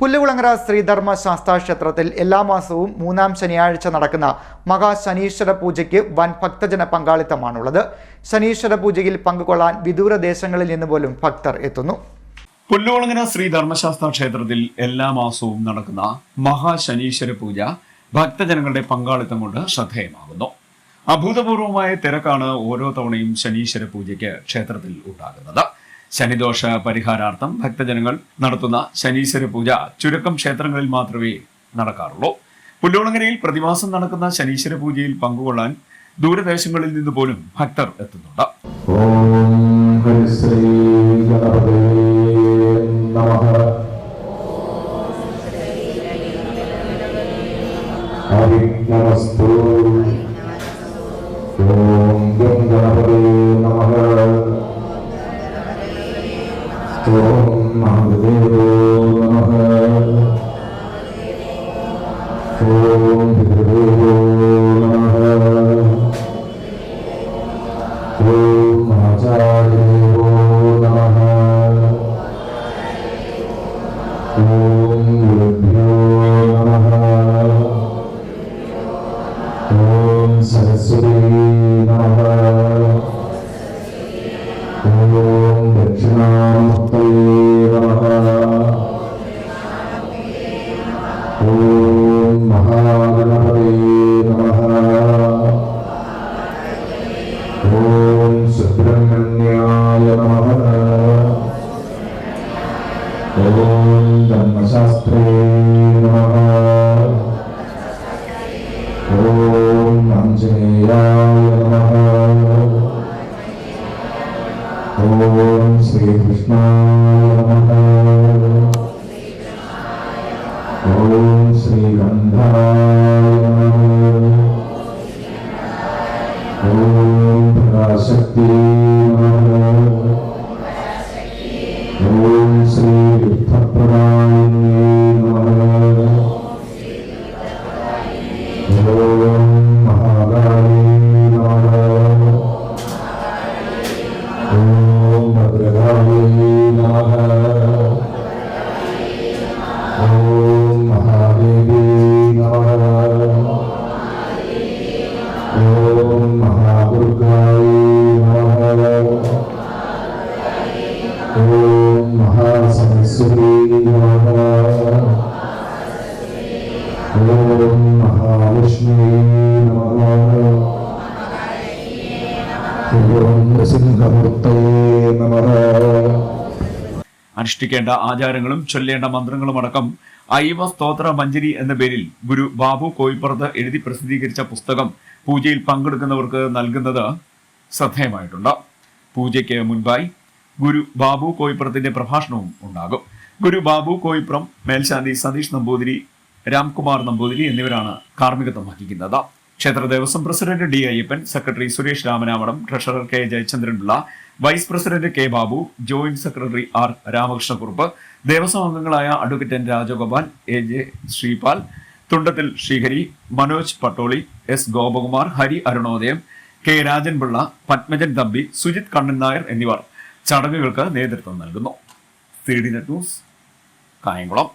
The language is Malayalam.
പുല്ലുകുളങ്ങര ശ്രീധർമ്മ ശാസ്താക്ഷേത്രത്തിൽ എല്ലാ മാസവും മൂന്നാം ശനിയാഴ്ച നടക്കുന്ന മഹാശനീശ്വര പൂജയ്ക്ക് വൻ ഭക്തജന പങ്കാളിത്തമാണുള്ളത്. ശനീശ്വര പൂജയിൽ പങ്കുകൊള്ളാൻ വിദൂര ദേശങ്ങളിൽ നിന്ന് പോലും ഭക്തർ എത്തുന്നു. പുല്ലുകുളങ്ങര ശ്രീധർമ്മശാസ്ത്ര ക്ഷേത്രത്തിൽ എല്ലാ മാസവും നടക്കുന്ന മഹാശനീശ്വര പൂജ ഭക്തജനങ്ങളുടെ പങ്കാളിത്തം കൊണ്ട് ശ്രദ്ധേയമാകുന്നു. അഭൂതപൂർവമായ തിരക്കാണ് ഓരോ തവണയും ശനീശ്വര പൂജയ്ക്ക് ക്ഷേത്രത്തിൽ ഉണ്ടാകുന്നത്. ശനിദോഷ പരിഹാരാർത്ഥം ഭക്തജനങ്ങൾ നടത്തുന്ന ശനീശ്വര പൂജ ചുരുക്കം ക്ഷേത്രങ്ങളിൽ മാത്രമേ നടക്കാറുള്ളൂ. പുല്ലോളങ്ങരയിൽ പ്രതിമാസം നടക്കുന്ന ശനീശ്വര പൂജയിൽ പങ്കുകൊള്ളാൻ ദൂരദേശങ്ങളിൽ നിന്ന് പോലും ഭക്തർ എത്തുന്നുണ്ട്. ഓം ഗണപതേ നമഃ. അവിഘ്നമസ്തു ഓം ॐ य नमः ॐ महागणपतये नमः ॐ सुब्रह्मण्याय नमः ॐ धर्मशास्त्रे नमः ഓം ശ്രീകൃഷ്ണായ നമഃ ഓം ശ്രീഗന്ധായ നമഃ ഓം ഓം മഹാദുർഗായ നമഃ ഓം മഹാസരസ്വതി നമഃ ഓം മഹാലക്ഷ്മി നമഃ ഓം നൃസിംഹമൂർത്തയേ നമഃ അനുഷ്ഠിക്കേണ്ട ആചാരങ്ങളും ചൊല്ലേണ്ട മന്ത്രങ്ങളും അടക്കം ഐവ സ്തോത്ര മഞ്ജരി എന്ന പേരിൽ ഗുരു ബാബു കോയിപ്പുറത്ത് എഴുതി പ്രസിദ്ധീകരിച്ച പുസ്തകം പൂജയിൽ പങ്കെടുക്കുന്നവർക്ക് നൽകുന്നത് ശ്രദ്ധേയമായിട്ടുണ്ട്. പൂജയ്ക്ക് മുൻപായി ഗുരു ബാബു കോയിപ്പുറത്തിന്റെ പ്രഭാഷണവും ഉണ്ടാകും. ഗുരു ബാബു കോയിപ്പുറം മേൽശാന്തി സതീഷ് നമ്പൂതിരി രാംകുമാർ നമ്പൂതിരി എന്നിവരാണ് കാർമ്മികത്വം വഹിക്കുന്നത്. ക്ഷേത്ര Devaswom president D Ayyappan secretary Suresh Ramanamadam treasurer K Jayachandranpillai vice president K Babu joint secretary R Ramakrishnakurup Devaswom അംഗങ്ങളായ advocate N Rajagopal A J Sreepal Thundathil Sreehari Manoj Pattoli S Gopakumar Hari Arunodayam K Rajanpillai Padmajan Thampi Sujith Kannan Nair എന്നിവർ ചടങ്ങുകൾക്ക് നേതൃത്വം നൽകുന്നു. കായംകുളം.